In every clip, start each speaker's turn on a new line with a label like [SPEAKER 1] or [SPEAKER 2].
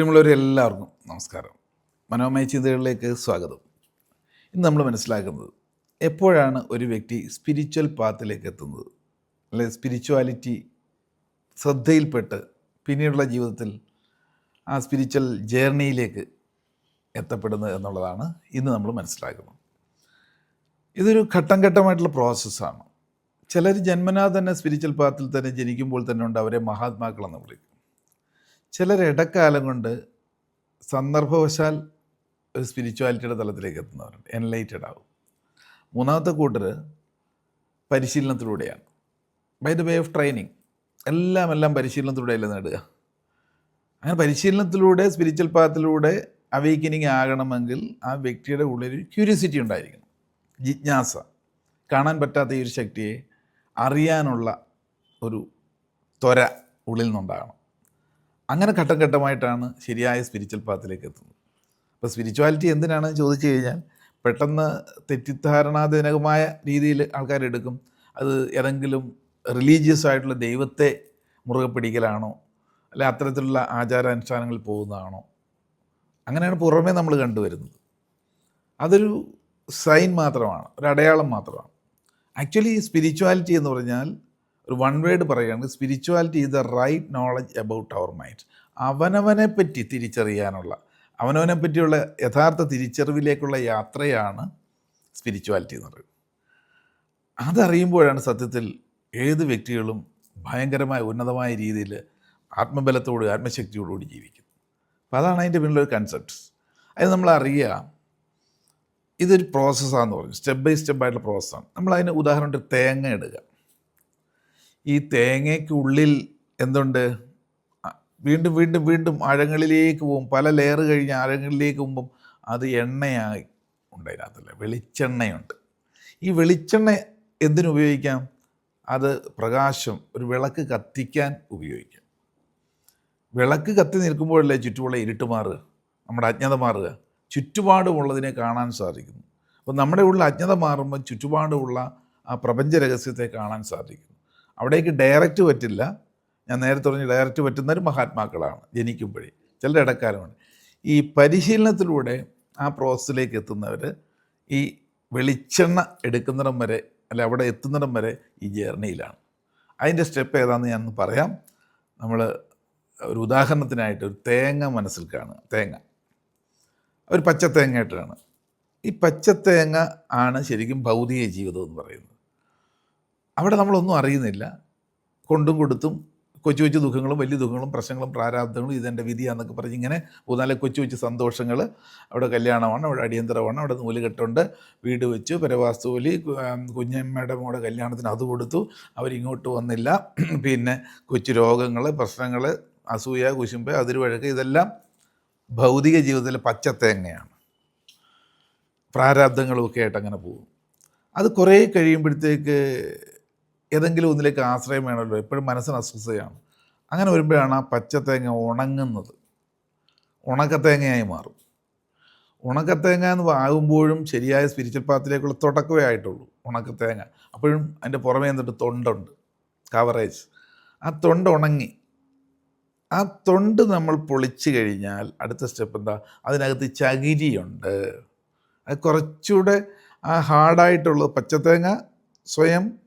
[SPEAKER 1] പ്രിയമുള്ളവരെ എല്ലാവർക്കും നമസ്കാരം. മനോമയ ചിന്തകളിലേക്ക് സ്വാഗതം. ഇന്ന് നമ്മൾ മനസ്സിലാക്കുന്നത് എപ്പോഴാണ് ഒരു വ്യക്തി സ്പിരിച്വൽ പാത്തിലേക്ക് എത്തുന്നത്? അല്ലെ സ്പിരിച്വാലിറ്റി ശ്രദ്ധയിൽപ്പെട്ട് പിന്നീടുള്ള ജീവിതത്തിൽ ആ സ്പിരിച്വൽ ജേർണിയിലേക്ക് എത്തപ്പെടുന്നത് എന്നുള്ളതാണ് ഇന്ന് നമ്മൾ മനസ്സിലാക്കുന്നത്. ഇതൊരു ഘട്ടം ഘട്ടമായിട്ടുള്ള പ്രോസസ്സാണ് ചിലർ ജന്മനാ തന്നെ സ്പിരിച്വൽ പാത്തിൽ തന്നെ ജനിക്കുമ്പോൾ തന്നെ ഉണ്ട് അവരെ മഹാത്മാക്കളെന്ന് വിളിക്കും. ചിലർ ഇടക്കാലം കൊണ്ട് സന്ദർഭവശാൽ ഒരു സ്പിരിച്വാലിറ്റിയുടെ തലത്തിലേക്ക് എത്തുന്നവരുണ്ട് എൻലൈറ്റഡ് ആവും. മൂന്നാമത്തെ കൂട്ടർ പരിശീലനത്തിലൂടെയാണ്. By the way of training എല്ലാം എല്ലാം പരിശീലനത്തിലൂടെയല്ലേ നേടുക? അങ്ങനെ പരിശീലനത്തിലൂടെ സ്പിരിച്വൽ പാത്തിലൂടെ അവേക്കനിങ് ആകണമെങ്കിൽ ആ വ്യക്തിയുടെ ഉള്ളിൽ ക്യൂരിയോസിറ്റി ഉണ്ടായിരിക്കണം. ജിജ്ഞാസ. കാണാൻ പറ്റാത്ത ഈ ഒരു ശക്തിയെ അറിയാനുള്ള ഒരു ത്വര ഉള്ളിൽ നിന്നുണ്ടാകണം. അങ്ങനെ ഘട്ടം ഘട്ടമായിട്ടാണ് ശരിയായ സ്പിരിച്വൽ പാത്തിലേക്ക് എത്തുന്നത്. അപ്പോൾ സ്പിരിച്വാലിറ്റി എന്തിനാണ് ചോദിച്ചു കഴിഞ്ഞാൽ പെട്ടെന്ന് തെറ്റിദ്ധാരണാജനകമായ രീതിയിൽ ആൾക്കാരെടുക്കും അത് ഏതെങ്കിലും റിലീജിയസ് ആയിട്ടുള്ള ദൈവത്തെ മുറുകെ പിടിക്കലാണോ? അല്ലെ അത്തരത്തിലുള്ള ആചാരാനുഷ്ഠാനങ്ങളിൽ പോകുന്നതാണോ? അങ്ങനെയാണ് പുറമേ നമ്മൾ കണ്ടുവരുന്നത്. അതൊരു സൈൻ മാത്രമാണ് ഒരു അടയാളം മാത്രമാണ്. ആക്ച്വലി സ്പിരിച്വാലിറ്റി എന്ന് പറഞ്ഞാൽ ഒരു വൺ വേർഡ് പറയുകയാണെങ്കിൽ spirituality is the right knowledge about our mind അവനവനെ പറ്റി തിരിച്ചറിയാനുള്ള അവനവനെ പറ്റിയുള്ള യഥാർത്ഥ തിരിച്ചറിവിലേക്കുള്ള യാത്രയാണ് സ്പിരിച്വാലിറ്റി എന്ന് പറയുന്നത്. അതറിയുമ്പോഴാണ് സത്യത്തിൽ ഏത് വ്യക്തികളും ഭയങ്കരമായ ഉന്നതമായ രീതിയിൽ ആത്മബലത്തോട് ആത്മശക്തിയോടുകൂടി ജീവിക്കുന്നത്. അപ്പോൾ അതാണ് അതിന്റെ പിന്നിലൊരു കൺസെപ്റ്റ് അത് നമ്മൾ അറിയുക ഇതൊരു പ്രോസസ്സാന്ന് പറഞ്ഞു. സ്റ്റെപ്പ് ബൈ സ്റ്റെപ്പ് ആയിട്ടുള്ള പ്രോസസ്സാണ് നമ്മൾ അതിന് ഉദാഹരണത്തിന് തേങ്ങ ഇടുക. ഈ തേങ്ങയ്ക്കുള്ളിൽ എന്തുണ്ട്? വീണ്ടും വീണ്ടും വീണ്ടും ആഴങ്ങളിലേക്ക് പോകും. പല ലെയർ കഴിഞ്ഞ് ആഴങ്ങളിലേക്ക് പോകുമ്പം അത് എണ്ണയായി ഉണ്ട് അതിനകത്തല്ല വെളിച്ചെണ്ണയുണ്ട്. ഈ വെളിച്ചെണ്ണ എന്തിനുപയോഗിക്കാം അത് പ്രകാശം ഒരു വിളക്ക് കത്തിക്കാൻ ഉപയോഗിക്കാം. വിളക്ക് കത്തി നിൽക്കുമ്പോഴല്ലേ ചുറ്റുമുള്ള ഇരുട്ട് മാറുക? നമ്മുടെ അജ്ഞത മാറുക. ചുറ്റുപാടുമുള്ളതിനെ കാണാൻ സാധിക്കുന്നു. അപ്പോൾ നമ്മുടെ ഉള്ളിൽ അജ്ഞത മാറുമ്പോൾ ചുറ്റുപാടുമുള്ള ആ പ്രപഞ്ച രഹസ്യത്തെ കാണാൻ സാധിക്കുന്നു. അവിടേക്ക് ഡയറക്റ്റ് പറ്റില്ല. ഞാൻ നേരത്തെ പറഞ്ഞ ഡയറക്റ്റ് പറ്റുന്നവർ മഹാത്മാക്കളാണ് ജനിക്കുമ്പോഴേ. ചില ഇടക്കാലമാണ്. ഈ പരിശീലനത്തിലൂടെ ആ പ്രോസസ്സിലേക്ക് എത്തുന്നവർ ഈ വെളിച്ചെണ്ണ എടുക്കുന്നിടം വരെ അല്ലെ അവിടെ എത്തുന്നിടം വരെ ഈ ജേർണിയിലാണ്. അതിന്റെ സ്റ്റെപ്പ് ഏതാണെന്ന് ഞാൻ പറയാം. നമ്മൾ ഒരു ഉദാഹരണത്തിനായിട്ട് ഒരു തേങ്ങ മനസ്സിൽ കാണുക. തേങ്ങ. ഒരു പച്ച തേങ്ങയായിട്ടാണ് ഈ പച്ച തേങ്ങ ആണ് ശരിക്കും ഭൗതിക ജീവിതം എന്ന് പറയുന്നത്. അവിടെ നമ്മളൊന്നും അറിയുന്നില്ല. കൊണ്ടും കൊടുത്തും കൊച്ചു കൊച്ചു ദുഃഖങ്ങളും വലിയ ദുഃഖങ്ങളും പ്രശ്നങ്ങളും പ്രാരാബ്ദങ്ങളും ഇതെന്റെ വിധിയാന്നൊക്കെ പറഞ്ഞ് ഇങ്ങനെ മൂന്നാൽ കൊച്ചു കൊച്ചു സന്തോഷങ്ങൾ അവിടെ കല്യാണമാണ് അവിടെ അടിയന്തരമാണ് അവിടെ നൂലുകെട്ടുണ്ട് വീട് വെച്ചു പരവാസ്തുവലി കുഞ്ഞമ്മയുടെ മോടെ കല്യാണത്തിന് അത് കൊടുത്തു. അവരിങ്ങോട്ട് വന്നില്ല. പിന്നെ കൊച്ചു രോഗങ്ങൾ പ്രശ്നങ്ങൾ അസൂയ കുശുമ്പ് അതിരുവഴക്ക് ഇതെല്ലാം ഭൗതിക ജീവിതത്തിലെ പച്ചത്തേങ്ങയാണ്. പ്രാരാബ്ദങ്ങളും ഒക്കെ ആയിട്ട് അങ്ങനെ പോകും. അത് കുറേ കഴിയുമ്പോഴത്തേക്ക് ഏതെങ്കിലും ഒന്നിലേക്ക് ആശ്രയം വേണമല്ലോ. എപ്പോഴും മനസ്സിന് അസ്വസ്ഥയാണ് അങ്ങനെ വരുമ്പോഴാണ് ആ പച്ചത്തേങ്ങ ഉണങ്ങുന്നത്. ഉണക്കത്തേങ്ങയായി മാറും. ഉണക്കത്തേങ്ങ എന്ന് ആകുമ്പോഴും ശരിയായ സ്പിരിച്വൽ പാത്തിലേക്കുള്ള തുടക്കമേ ആയിട്ടുള്ളൂ. ഉണക്കത്തേങ്ങ. അപ്പോഴും അതിന്റെ പുറമേ എന്നിട്ട് തൊണ്ടുണ്ട്. കവറേജ് ആ തൊണ്ട് ഉണങ്ങി. ആ തൊണ്ട് നമ്മൾ പൊളിച്ചു കഴിഞ്ഞാൽ അടുത്ത സ്റ്റെപ്പ് എന്താ? അതിനകത്ത് ചകിരിയുണ്ട്. അത് കുറച്ചുകൂടെ ആ ഹാർഡായിട്ടുള്ളത് പച്ചത്തേങ്ങ സ്വയം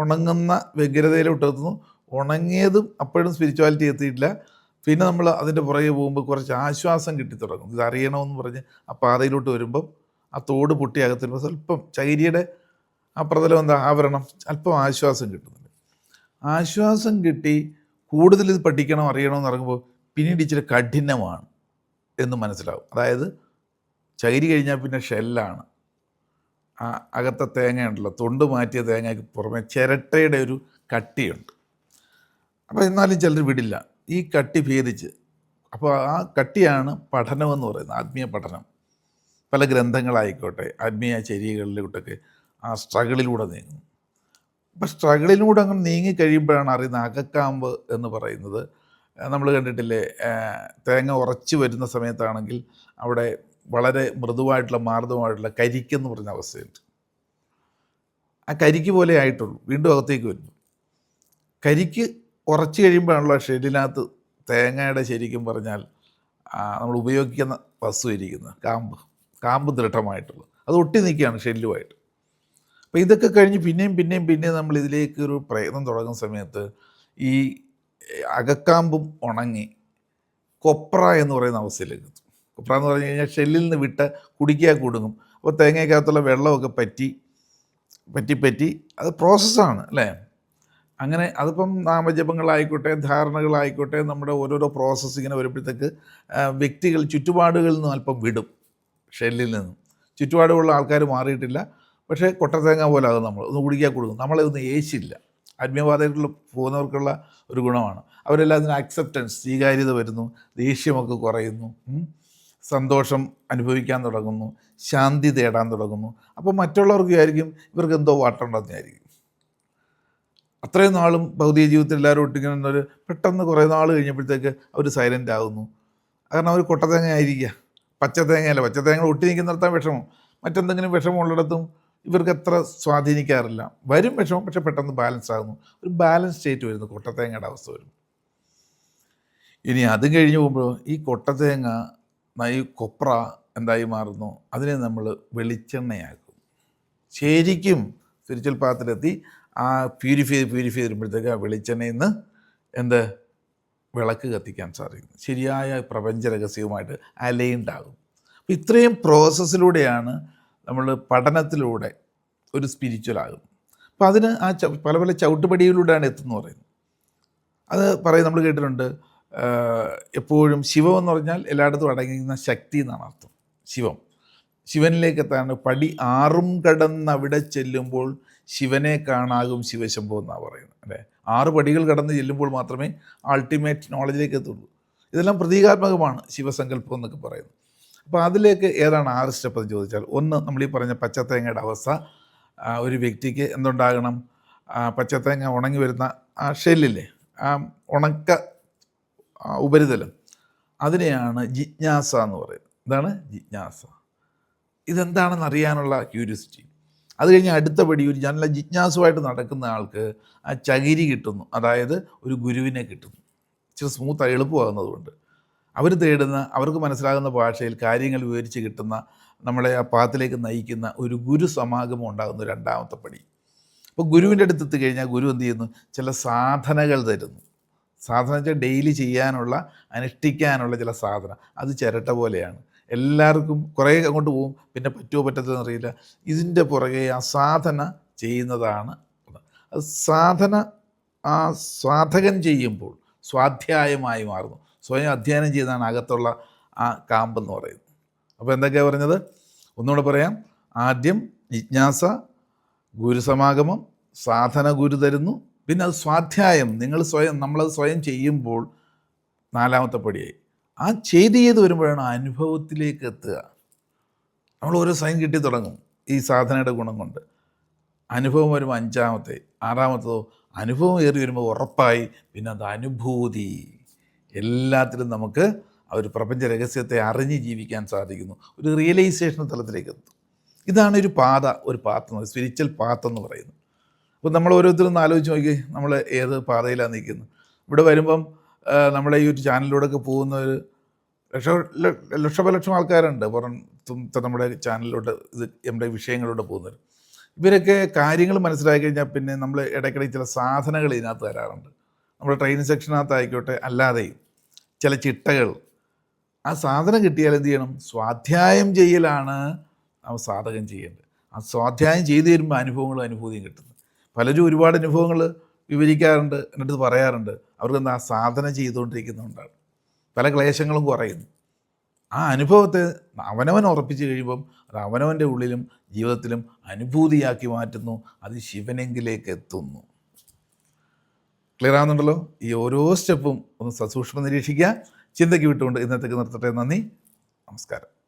[SPEAKER 1] ഉണങ്ങുന്ന വ്യഗ്രതയിലോട്ട് എത്തുന്നു ഉണങ്ങിയതും അപ്പോഴും സ്പിരിച്വാലിറ്റി എത്തിയിട്ടില്ല. പിന്നെ നമ്മൾ അതിന്റെ പുറകെ പോകുമ്പോൾ കുറച്ച് ആശ്വാസം കിട്ടി തുടങ്ങും ഇത് അറിയണമെന്ന് പറഞ്ഞ് ആ പാതയിലോട്ട് വരുമ്പം ആ തോട് പൊട്ടി അകത്തിരുമ്പോൾ സ്വല്പം ചൈരിയുടെ ആ പ്രതലം എന്താ? ആവരണം. അല്പം ആശ്വാസം കിട്ടുന്നുണ്ട്. ആശ്വാസം കിട്ടി കൂടുതൽ ഇത് പഠിക്കണം അറിയണമെന്ന് ഇറങ്ങുമ്പോൾ പിന്നീട് ഇച്ചിരി കഠിനമാണ് എന്ന് മനസ്സിലാവും. അതായത് ചൈരി കഴിഞ്ഞാൽ പിന്നെ ഷെല്ലാണ് ആ അകത്തെ തേങ്ങയുണ്ടല്ലോ തൊണ്ട് മാറ്റിയ തേങ്ങയ്ക്ക് പുറമെ ചിരട്ടയുടെ ഒരു കട്ടിയുണ്ട്. അപ്പോൾ എന്നാലും ചിലർ വിടില്ല. ഈ കട്ടി ഭേദിച്ച് അപ്പോൾ ആ കട്ടിയാണ് പഠനമെന്ന് പറയുന്നത് ആത്മീയ പഠനം. പല ഗ്രന്ഥങ്ങളായിക്കോട്ടെ ആത്മീയ ചര്യകളിലോട്ടൊക്കെ ആ സ്ട്രഗിളിലൂടെ നീങ്ങും അപ്പം സ്ട്രഗിളിലൂടെ അങ്ങ് നീങ്ങി കഴിയുമ്പോഴാണ് അറിയുന്നത് അകക്കാമ്പ് എന്ന് പറയുന്നത്. നമ്മൾ കണ്ടിട്ടില്ലേ തേങ്ങ ഉറച്ചു വരുന്ന സമയത്താണെങ്കിൽ അവിടെ വളരെ മൃദുവായിട്ടുള്ള മാർദ്ദവമായിട്ടുള്ള കരിക്കെന്ന് പറഞ്ഞ അവസ്ഥയുണ്ട്. ആ കരിക്ക് പോലെ ആയിട്ടുള്ളൂ. വീണ്ടും അകത്തേക്ക് വരുന്നു. കരിക്ക് ഉറച്ചു കഴിയുമ്പോഴാണല്ലോ ഷെഡിനകത്ത് തേങ്ങയുടെ ശരിക്കും പറഞ്ഞാൽ നമ്മൾ ഉപയോഗിക്കുന്ന വസ്തു ഇരിക്കുന്നത് കാമ്പ്. കാമ്പ് ദൃഢമായിട്ടുള്ളത്. അത് ഒട്ടി നിൽക്കുകയാണ് ഷെല്ലുമായിട്ട് അപ്പോൾ ഇതൊക്കെ കഴിഞ്ഞ് പിന്നെയും പിന്നെയും പിന്നെയും നമ്മൾ ഇതിലേക്ക് ഒരു പ്രയത്നം തുടങ്ങുന്ന സമയത്ത് ഈ അകക്കാമ്പും ഉണങ്ങി കൊപ്ര എന്ന് പറയുന്ന അവസ്ഥയിലേക്ക് എത്തും. കൊപ്ര എന്ന് പറഞ്ഞു കഴിഞ്ഞാൽ ഷെല്ലിൽ നിന്ന് വിട്ട് കുടിക്കാൻ കുടുങ്ങും അപ്പോൾ തേങ്ങയ്ക്കകത്തുള്ള വെള്ളമൊക്കെ പറ്റി പറ്റി പറ്റി അത് പ്രോസസ്സാണ് അല്ലേ? അങ്ങനെ അതിപ്പം നാമജപങ്ങളായിക്കോട്ടെ ധാരണകളായിക്കോട്ടെ നമ്മുടെ ഓരോരോ പ്രോസസ്സ് ഇങ്ങനെ വരുമ്പോഴത്തേക്ക് വ്യക്തികൾ ചുറ്റുപാടുകളിൽ നിന്നും അല്പം വിടും ഷെല്ലിൽ നിന്നും. ചുറ്റുപാടുകളുള്ള ആൾക്കാർ മാറിയിട്ടില്ല. പക്ഷേ കൊട്ടത്തേങ്ങ പോലെ അത് നമ്മൾ ഒന്ന് കുടിക്കാൻ കൊടുക്കും. നമ്മളെ ഒന്നും ഏശില്ല. ആത്മീയവാദമായിട്ടുള്ള പോകുന്നവർക്കുള്ള ഒരു ഗുണമാണ്. അവരെല്ലാം അതിന് അക്സെപ്റ്റൻസ് സ്വീകാര്യത വരുന്നു ദേഷ്യമൊക്കെ കുറയുന്നു. സന്തോഷം അനുഭവിക്കാൻ തുടങ്ങുന്നു ശാന്തി തേടാൻ തുടങ്ങുന്നു. അപ്പോൾ മറ്റുള്ളവർക്ക് ആയിരിക്കും ഇവർക്ക് എന്തോ വാട്ടുണ്ടെന്നായിരിക്കും അത്രയും നാളും ഭൗതിക ജീവിതത്തിൽ എല്ലാവരും ഒരു പെട്ടെന്ന് കുറേ നാൾ കഴിഞ്ഞപ്പോഴത്തേക്ക് അവർ സൈലന്റ് ആകുന്നു കാരണം അവർ കൊട്ടത്തേങ്ങ ആയിരിക്കുക. പച്ചത്തേങ്ങയല്ല പച്ചത്തേങ്ങ ഒട്ടി നിൽക്കുന്നിടത്താണ് വിഷമം. മറ്റെന്തെങ്കിലും വിഷമം ഉള്ളിടത്തും ഇവർക്ക് അത്ര സ്വാധീനിക്കാറില്ല. വരും വിഷമം പക്ഷെ പെട്ടെന്ന് ബാലൻസ് ആകുന്നു ഒരു ബാലൻസ് സ്റ്റേറ്റ് വരുന്നു കൊട്ടത്തേങ്ങയുടെ അവസ്ഥ വരും ഇനി അതും കഴിഞ്ഞ് പോകുമ്പോൾ ഈ കൊട്ടത്തേങ്ങ ഈ കൊപ്ര എന്തായി മാറുന്നു? അതിനെ നമ്മൾ വെളിച്ചെണ്ണയാക്കും. ശരിക്കും സ്പിരിച്വൽ പാത്തിലെത്തി ആ പ്യൂരിഫൈ പ്യൂരിഫൈ വരുമ്പോഴത്തേക്ക് ആ വെളിച്ചെണ്ണയിൽ നിന്ന് എന്ത്? വിളക്ക് കത്തിക്കാൻ സാധിക്കും ശരിയായ പ്രപഞ്ച രഹസ്യവുമായിട്ട് അലൈൻഡ് ആകും. അപ്പം ഇത്രയും പ്രോസസ്സിലൂടെയാണ് നമ്മൾ പഠനത്തിലൂടെ ഒരു സ്പിരിച്വൽ ആകും അപ്പം അതിന് ആ പല പല ചവിട്ടുപടിയിലൂടെയാണ് എത്തുന്നത് പറയുന്നത്. അത് പറയും നമ്മൾ കേട്ടിട്ടുണ്ട് എപ്പോഴും ശിവം എന്ന് പറഞ്ഞാൽ എല്ലായിടത്തും അടങ്ങിയിരിക്കുന്ന ശക്തി എന്നാണ് അർത്ഥം. ശിവം. ശിവനിലേക്ക് എത്താണ് പടി ആറും കടന്ന് അവിടെ ചെല്ലുമ്പോൾ ശിവനെ കാണാകും ശിവശംഭവം എന്നാണ് പറയുന്നത് അല്ലേ? ആറ് പടികൾ കടന്ന് ചെല്ലുമ്പോൾ മാത്രമേ അൾട്ടിമേറ്റ് നോളജിലേക്ക് എത്തുള്ളൂ. ഇതെല്ലാം പ്രതീകാത്മകമാണ് ശിവസങ്കല്പം എന്നൊക്കെ പറയുന്നത്. അപ്പോൾ അതിലേക്ക് ഏതാണ് ആറ് സ്റ്റെപ്പ് എന്ന് ചോദിച്ചാൽ ഒന്ന് നമ്മൾ ഈ പറഞ്ഞ പച്ചത്തേങ്ങയുടെ അവസ്ഥ ഒരു വ്യക്തിക്ക് എന്തുണ്ടാകണം? പച്ചത്തേങ്ങ ഉണങ്ങി വരുന്ന ആ ഷെല്ലില്ലേ? ആ ഉണക്ക ഉപരിതലം. അതിനെയാണ് ജിജ്ഞാസ എന്ന് പറയുന്നത്. ഇതാണ് ജിജ്ഞാസ. ഇതെന്താണെന്ന് അറിയാനുള്ള ക്യൂരിയോസിറ്റി. അത് കഴിഞ്ഞ് അടുത്ത പടി ഒരു നല്ല ജിജ്ഞാസുമായിട്ട് നടക്കുന്ന ആൾക്ക് ആ ചകിരി കിട്ടുന്നു. അതായത് ഒരു ഗുരുവിനെ കിട്ടുന്നു. ഇച്ചിരി സ്മൂത്ത് എളുപ്പമാകുന്നതുകൊണ്ട്. അവർ തേടുന്ന അവർക്ക് മനസ്സിലാകുന്ന ഭാഷയിൽ കാര്യങ്ങൾ വിവരിച്ച് കിട്ടുന്ന നമ്മളെ ആ പാത്തിലേക്ക് നയിക്കുന്ന ഒരു ഗുരു സമാഗമം ഉണ്ടാകുന്ന രണ്ടാമത്തെ പടി. അപ്പോൾ ഗുരുവിന്റെ അടുത്ത് എത്തിക്കഴിഞ്ഞാൽ ഗുരു എന്ത് ചെയ്യുന്നു? ചില സാധനകൾ തരുന്നു. സാധന വെച്ചാൽ ഡെയിലി ചെയ്യാനുള്ള അനുഷ്ഠിക്കാനുള്ള ചില സാധനം. അത് ചിരട്ട പോലെയാണ്. എല്ലാവർക്കും കുറേ അങ്ങോട്ട് പോകും പിന്നെ പറ്റുമോ പറ്റത്തില്ലെന്ന് അറിയില്ല ഇതിന്റെ പുറകെ ആ സാധന ചെയ്യുന്നതാണ് അത് സാധന ആ സാധകൻ ചെയ്യുമ്പോൾ സ്വാധ്യായമായി മാറുന്നു. സ്വയം അധ്യയനം ചെയ്താണ് അകത്തുള്ള ആ കാമ്പെന്ന് പറയുന്നത്. അപ്പോൾ എന്തൊക്കെയാണ് പറഞ്ഞത്? ഒന്നുകൂടെ പറയാം. ആദ്യം ജിജ്ഞാസ ഗുരുസമാഗമം സാധന ഗുരു തരുന്നു പിന്നെ അത് സ്വാധ്യായം. നിങ്ങൾ സ്വയം നമ്മളത് സ്വയം ചെയ്യുമ്പോൾ നാലാമത്തെ പടിയായി. ആ ചെയ്ത് ചെയ്ത് വരുമ്പോഴാണ് അനുഭവത്തിലേക്ക് എത്തുക. നമ്മൾ ഓരോ സൈൻ കിട്ടി തുടങ്ങും ഈ സാധനയുടെ ഗുണം കൊണ്ട്. അനുഭവം വരുമ്പോൾ അഞ്ചാമത്തെ ആറാമത്തതോ അനുഭവം ഏറി വരുമ്പോൾ ഉറപ്പായി. പിന്നെ അത് അനുഭൂതി. എല്ലാത്തിലും നമുക്ക് ആ ഒരു പ്രപഞ്ച രഹസ്യത്തെ അറിഞ്ഞ് ജീവിക്കാൻ സാധിക്കുന്നു. ഒരു റിയലൈസേഷൻ തലത്തിലേക്ക് എത്തും. ഇതാണ് ഒരു പാത ഒരു പാത്ത് സ്പിരിച്വൽ പാത്ത് എന്ന് പറയുന്നത്. അപ്പോൾ നമ്മൾ ഓരോരുത്തരും ആലോചിച്ച് നോക്കി നമ്മൾ ഏത് പാതയിലാണ് നിൽക്കുന്നത്? ഇവിടെ വരുമ്പം നമ്മുടെ ഈ ഒരു ചാനലിലൂടെ ഒക്കെ പോകുന്ന ഒരു ലക്ഷ ല- ലക്ഷോപലക്ഷം ആൾക്കാരുണ്ട്. പുറം നമ്മുടെ ചാനലിലൂടെ ഇത് നമ്മുടെ വിഷയങ്ങളിലൂടെ പോകുന്നവർ ഇവരൊക്കെ കാര്യങ്ങൾ മനസ്സിലാക്കി കഴിഞ്ഞാൽ പിന്നെ നമ്മൾ ഇടയ്ക്കിടയ്ക്ക് ചില സാധനങ്ങൾ ഇതിനകത്ത് തരാറുണ്ട്. നമ്മുടെ ട്രെയിനിങ് സെക്ഷനകത്ത് ആയിക്കോട്ടെ അല്ലാതെയും ചില ചിട്ടകൾ. ആ സാധനം കിട്ടിയാൽ എന്ത് ചെയ്യണം? സ്വാധ്യായം ചെയ്യലാണ് നമ്മൾ സാധകം ചെയ്യേണ്ടത്. ആ സ്വാധ്യായം ചെയ്തു തരുമ്പോൾ അനുഭവങ്ങളും അനുഭൂതിയും കിട്ടുന്നു പലരും ഒരുപാട് അനുഭവങ്ങൾ വിവരിക്കാറുണ്ട് എന്റെ അടുത്ത് പറയാറുണ്ട്. അവർക്ക് ആ സാധന ചെയ്തുകൊണ്ടിരിക്കുന്നതുകൊണ്ടാണ്. പല ക്ലേശങ്ങളും കുറയുന്നു. ആ അനുഭവത്തെ അവനവൻ ഉറപ്പിച്ച് കഴിയുമ്പം അത് അവനവന്റെ ഉള്ളിലും ജീവിതത്തിലും അനുഭൂതിയാക്കി മാറ്റുന്നു അത് ശിവനെങ്കിലേക്ക് എത്തുന്നു. ക്ലിയർ ആകുന്നുണ്ടല്ലോ ഈ ഓരോ സ്റ്റെപ്പും ഒന്ന് സസൂക്ഷ്മം നിരീക്ഷിക്കുക. ചിന്തയ്ക്ക് വിട്ടുകൊണ്ട് ഇന്നത്തേക്ക് നിർത്തട്ടെ. നന്ദി. നമസ്കാരം.